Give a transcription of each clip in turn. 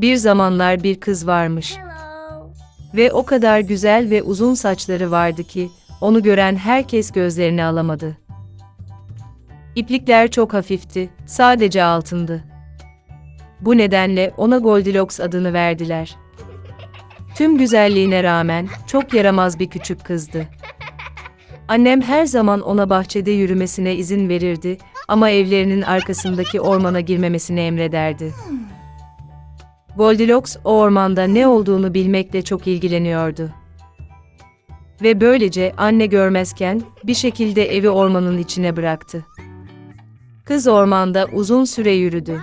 Bir zamanlar bir kız varmış ve o kadar güzel ve uzun saçları vardı ki onu gören herkes gözlerini alamadı. İplikler çok hafifti, sadece altındı. Bu nedenle ona Goldilocks adını verdiler. Tüm güzelliğine rağmen çok yaramaz bir küçük kızdı. Annem her zaman ona bahçede yürümesine izin verirdi ama evlerinin arkasındaki ormana girmemesini emrederdi. Goldilocks o ormanda ne olduğunu bilmekle çok ilgileniyordu. Ve böylece anne görmezken bir şekilde evi ormanın içine bıraktı. Kız ormanda uzun süre yürüdü.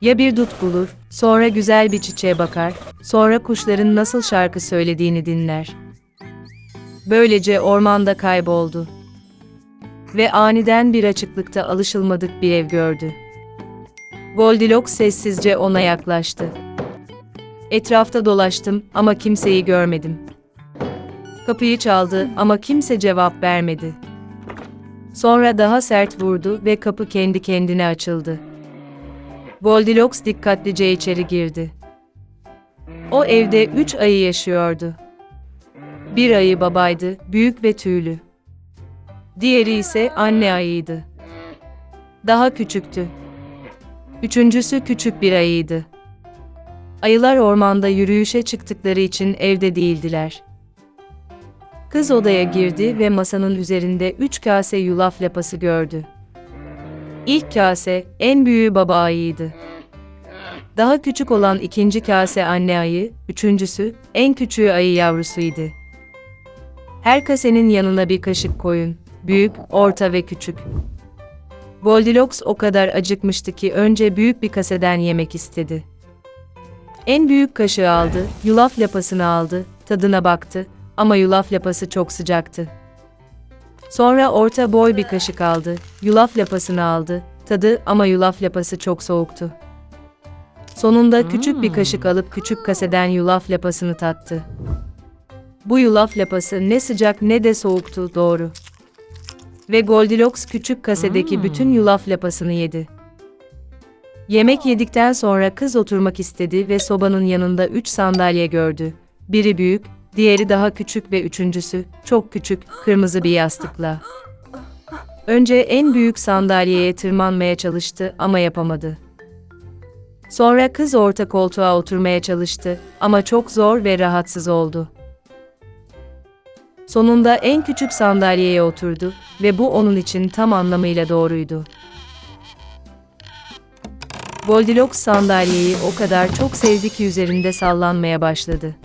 Ya bir dut bulur, sonra güzel bir çiçeğe bakar, sonra kuşların nasıl şarkı söylediğini dinler. Böylece ormanda kayboldu. Ve aniden bir açıklıkta alışılmadık bir ev gördü. Goldilocks sessizce ona yaklaştı. Etrafta dolaştım ama kimseyi görmedim. Kapıyı çaldı ama kimse cevap vermedi. Sonra daha sert vurdu ve kapı kendi kendine açıldı. Goldilocks dikkatlice içeri girdi. O evde üç ayı yaşıyordu. Bir ayı babaydı, büyük ve tüylü. Diğeri ise anne ayıydı. Daha küçüktü. Üçüncüsü küçük bir ayıydı. Ayılar ormanda yürüyüşe çıktıkları için evde değildiler. Kız odaya girdi ve masanın üzerinde üç kase yulaf lapası gördü. İlk kase, en büyüğü baba ayıydı. Daha küçük olan ikinci kase anne ayı, üçüncüsü, en küçüğü ayı yavrusuydu. Her kasenin yanına bir kaşık koyun, büyük, orta ve küçük. Goldilocks o kadar acıkmıştı ki önce büyük bir kaseden yemek istedi. En büyük kaşığı aldı, yulaf lapasını aldı, tadına baktı ama yulaf lapası çok sıcaktı. Sonra orta boy bir kaşık aldı, yulaf lapasını aldı, tadı ama yulaf lapası çok soğuktu. Sonunda küçük bir kaşık alıp küçük kaseden yulaf lapasını tattı. Bu yulaf lapası ne sıcak ne de soğuktu doğru. Ve Goldilocks küçük kasedeki bütün yulaf lapasını yedi. Yemek yedikten sonra kız oturmak istedi ve sobanın yanında üç sandalye gördü. Biri büyük, diğeri daha küçük ve üçüncüsü, çok küçük, kırmızı bir yastıkla. Önce en büyük sandalyeye tırmanmaya çalıştı ama yapamadı. Sonra kız orta koltuğa oturmaya çalıştı ama çok zor ve rahatsız oldu. Sonunda en küçük sandalyeye oturdu ve bu onun için tam anlamıyla doğruydu. Goldilocks sandalyeyi o kadar çok sevdi ki üzerinde sallanmaya başladı.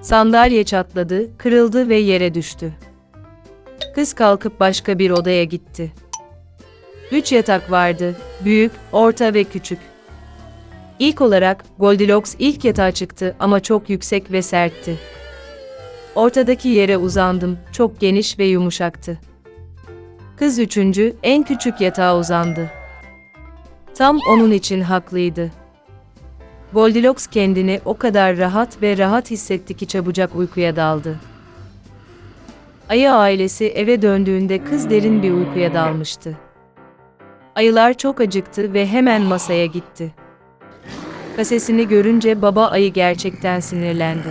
Sandalye çatladı, kırıldı ve yere düştü. Kız kalkıp başka bir odaya gitti. Üç yatak vardı, büyük, orta ve küçük. İlk olarak Goldilocks ilk yatağa çıktı ama çok yüksek ve sertti. Ortadaki yere uzandım, çok geniş ve yumuşaktı. Kız üçüncü, en küçük yatağa uzandı. Tam onun için haklıydı. Goldilocks kendini o kadar rahat ve rahat hissetti ki çabucak uykuya daldı. Ayı ailesi eve döndüğünde kız derin bir uykuya dalmıştı. Ayılar çok acıktı ve hemen masaya gitti. Kasesini görünce baba ayı gerçekten sinirlendi.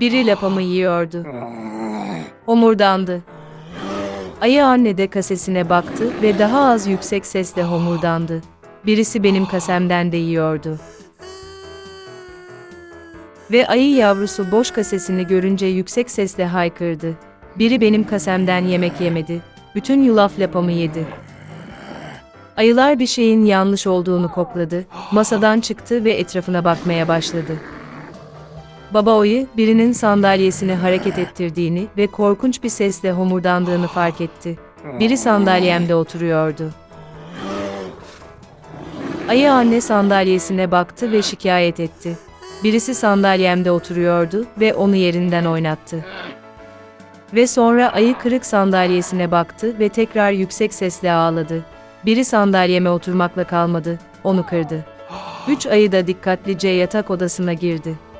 Biri lapamı yiyordu. Homurdandı. Ayı anne de kasesine baktı ve daha az yüksek sesle homurdandı. Birisi benim kasemden de yiyordu. Ve ayı yavrusu boş kasesini görünce yüksek sesle haykırdı. Biri benim kasemden yemek yemedi. Bütün yulaf lapamı yedi. Ayılar bir şeyin yanlış olduğunu kokladı, masadan çıktı ve etrafına bakmaya başladı. Baba ayı, birinin sandalyesini hareket ettirdiğini ve korkunç bir sesle homurdandığını fark etti. Biri sandalyemde oturuyordu. Ayı anne sandalyesine baktı ve şikayet etti. Birisi sandalyemde oturuyordu ve onu yerinden oynattı. Ve sonra ayı kırık sandalyesine baktı ve tekrar yüksek sesle ağladı. Biri sandalyeme oturmakla kalmadı, onu kırdı. Üç ayı da dikkatlice yatak odasına girdi.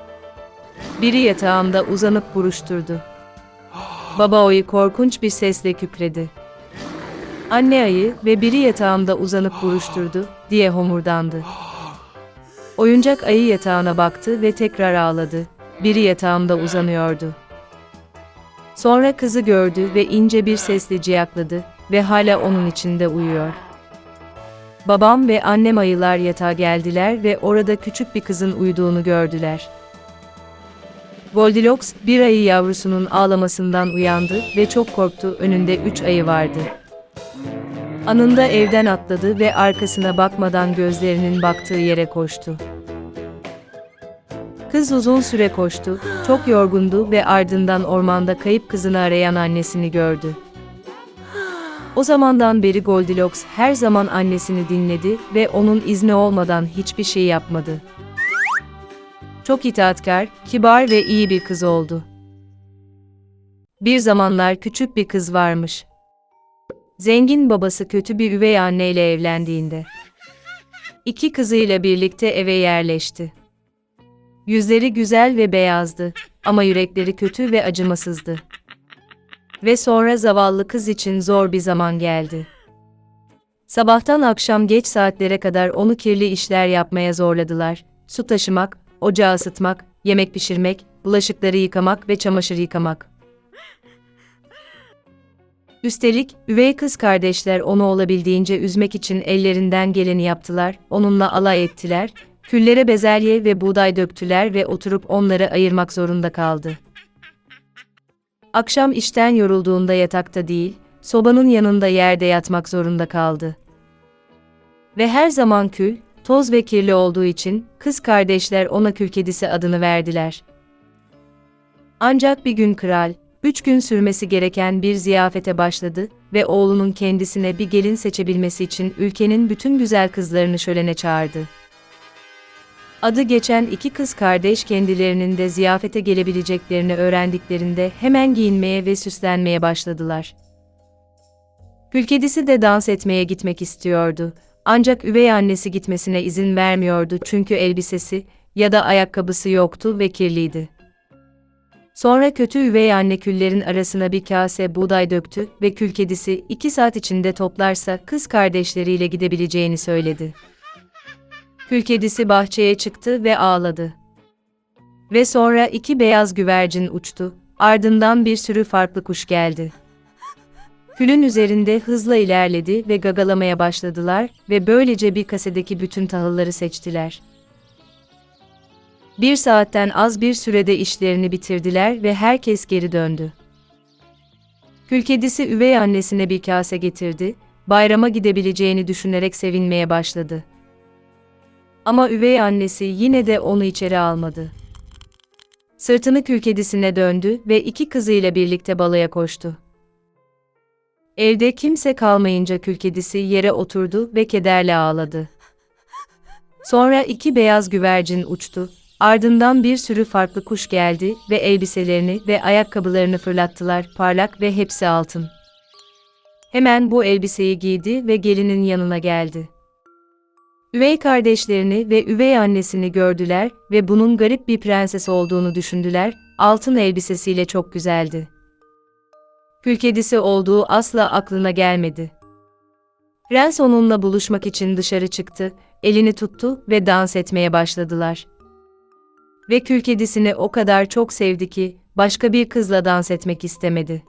Biri yatağımda uzanıp buruşturdu. Baba ayı korkunç bir sesle kükredi. Anne ayı ve biri yatağımda uzanıp buruşturdu diye homurdandı. Oyuncak ayı yatağına baktı ve tekrar ağladı. Biri yatağımda uzanıyordu. Sonra kızı gördü ve ince bir sesle ciyakladı ve hala onun içinde uyuyor. Babam ve annem ayılar yatağa geldiler ve orada küçük bir kızın uyuduğunu gördüler. Goldilocks bir ayı yavrusunun ağlamasından uyandı ve çok korktu önünde üç ayı vardı. Anında evden atladı ve arkasına bakmadan gözlerinin baktığı yere koştu. Kız uzun süre koştu, çok yorgundu ve ardından ormanda kayıp kızını arayan annesini gördü. O zamandan beri Goldilocks her zaman annesini dinledi ve onun izni olmadan hiçbir şey yapmadı. Çok itaatkar, kibar ve iyi bir kız oldu. Bir zamanlar küçük bir kız varmış. Zengin babası kötü bir üvey anneyle evlendiğinde iki kızıyla birlikte eve yerleşti. Yüzleri güzel ve beyazdı ama yürekleri kötü ve acımasızdı. Ve sonra zavallı kız için zor bir zaman geldi. Sabahtan akşam geç saatlere kadar onu kirli işler yapmaya zorladılar. Su taşımak, ocağı ısıtmak, yemek pişirmek, bulaşıkları yıkamak ve çamaşır yıkamak. Üstelik, üvey kız kardeşler onu olabildiğince üzmek için ellerinden geleni yaptılar, onunla alay ettiler, küllere bezelye ve buğday döktüler ve oturup onları ayırmak zorunda kaldı. Akşam işten yorulduğunda yatakta değil, sobanın yanında yerde yatmak zorunda kaldı. Ve her zaman kül, toz ve kirli olduğu için kız kardeşler ona kül kedisi adını verdiler. Ancak bir gün kral, üç gün sürmesi gereken bir ziyafete başladı ve oğlunun kendisine bir gelin seçebilmesi için ülkenin bütün güzel kızlarını şölene çağırdı. Adı geçen iki kız kardeş kendilerinin de ziyafete gelebileceklerini öğrendiklerinde hemen giyinmeye ve süslenmeye başladılar. Gülkedisi de dans etmeye gitmek istiyordu. Ancak üvey annesi gitmesine izin vermiyordu çünkü elbisesi ya da ayakkabısı yoktu ve kirliydi. Sonra kötü üvey anne küllerin arasına bir kase buğday döktü ve kül kedisi iki saat içinde toplarsa kız kardeşleriyle gidebileceğini söyledi. Kül kedisi bahçeye çıktı ve ağladı. Ve sonra iki beyaz güvercin uçtu, ardından bir sürü farklı kuş geldi. Külün üzerinde hızla ilerledi ve gagalamaya başladılar ve böylece bir kasedeki bütün tahılları seçtiler. Bir saatten az bir sürede işlerini bitirdiler ve herkes geri döndü. Kül kedisi üvey annesine bir kase getirdi, bayrama gidebileceğini düşünerek sevinmeye başladı. Ama üvey annesi yine de onu içeri almadı. Sırtını kül kedisine döndü ve iki kızıyla birlikte balaya koştu. Evde kimse kalmayınca kül kedisi yere oturdu ve kederle ağladı. Sonra iki beyaz güvercin uçtu, ardından bir sürü farklı kuş geldi ve elbiselerini ve ayakkabılarını fırlattılar, parlak ve hepsi altın. Hemen bu elbiseyi giydi ve gelinin yanına geldi. Üvey kardeşlerini ve üvey annesini gördüler ve bunun garip bir prenses olduğunu düşündüler, altın elbisesiyle çok güzeldi. Kül kedisi olduğu asla aklına gelmedi. Prens onunla buluşmak için dışarı çıktı, elini tuttu ve dans etmeye başladılar. Ve kül kedisini o kadar çok sevdi ki, başka bir kızla dans etmek istemedi.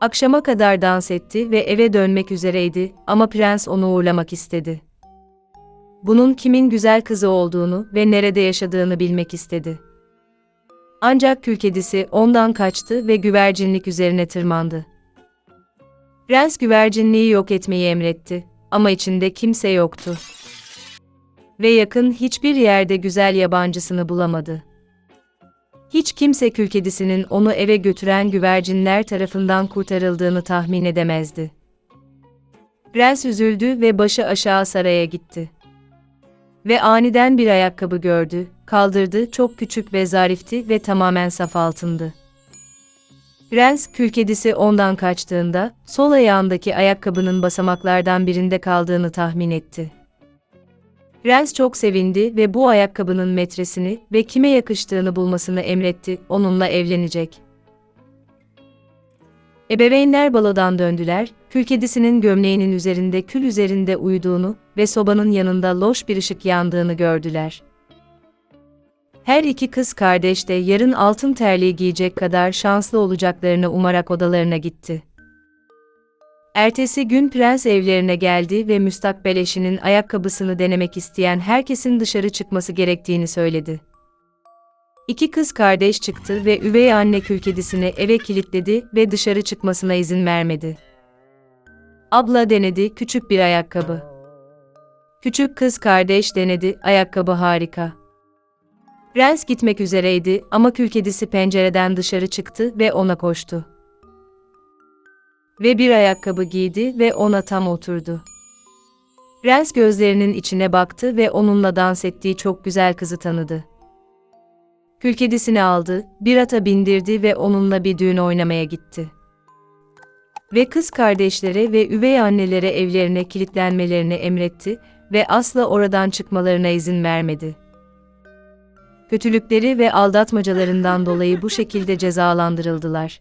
Akşama kadar dans etti ve eve dönmek üzereydi ama prens onu uğurlamak istedi. Bunun kimin güzel kızı olduğunu ve nerede yaşadığını bilmek istedi. Ancak kül kedisi ondan kaçtı ve güvercinlik üzerine tırmandı. Prens güvercinliği yok etmeyi emretti ama içinde kimse yoktu. Ve yakın hiçbir yerde güzel yabancısını bulamadı. Hiç kimse kül kedisinin onu eve götüren güvercinler tarafından kurtarıldığını tahmin edemezdi. Prens üzüldü ve başı aşağı saraya gitti. Ve aniden bir ayakkabı gördü, kaldırdı, çok küçük ve zarifti ve tamamen saf altındı. Prens, kül kedisi ondan kaçtığında, sol ayağındaki ayakkabının basamaklardan birinde kaldığını tahmin etti. Prens çok sevindi ve bu ayakkabının metresini ve kime yakıştığını bulmasını emretti, onunla evlenecek. Ebeveynler balodan döndüler, kül kedisinin gömleğinin üzerinde kül üzerinde uyuduğunu ve sobanın yanında loş bir ışık yandığını gördüler. Her iki kız kardeş de yarın altın terliği giyecek kadar şanslı olacaklarını umarak odalarına gitti. Ertesi gün prens evlerine geldi ve müstakbel eşinin ayakkabısını denemek isteyen herkesin dışarı çıkması gerektiğini söyledi. İki kız kardeş çıktı ve üvey anne kül eve kilitledi ve dışarı çıkmasına izin vermedi. Abla denedi küçük bir ayakkabı. Küçük kız kardeş denedi ayakkabı harika. Prens gitmek üzereydi ama kül pencereden dışarı çıktı ve ona koştu. Ve bir ayakkabı giydi ve ona tam oturdu. Prens gözlerinin içine baktı ve onunla dans ettiği çok güzel kızı tanıdı. Kül aldı, bir ata bindirdi ve onunla bir düğün oynamaya gitti. Ve kız kardeşlere ve üvey annelere evlerine kilitlenmelerini emretti ve asla oradan çıkmalarına izin vermedi. Kötülükleri ve aldatmacalarından dolayı bu şekilde cezalandırıldılar.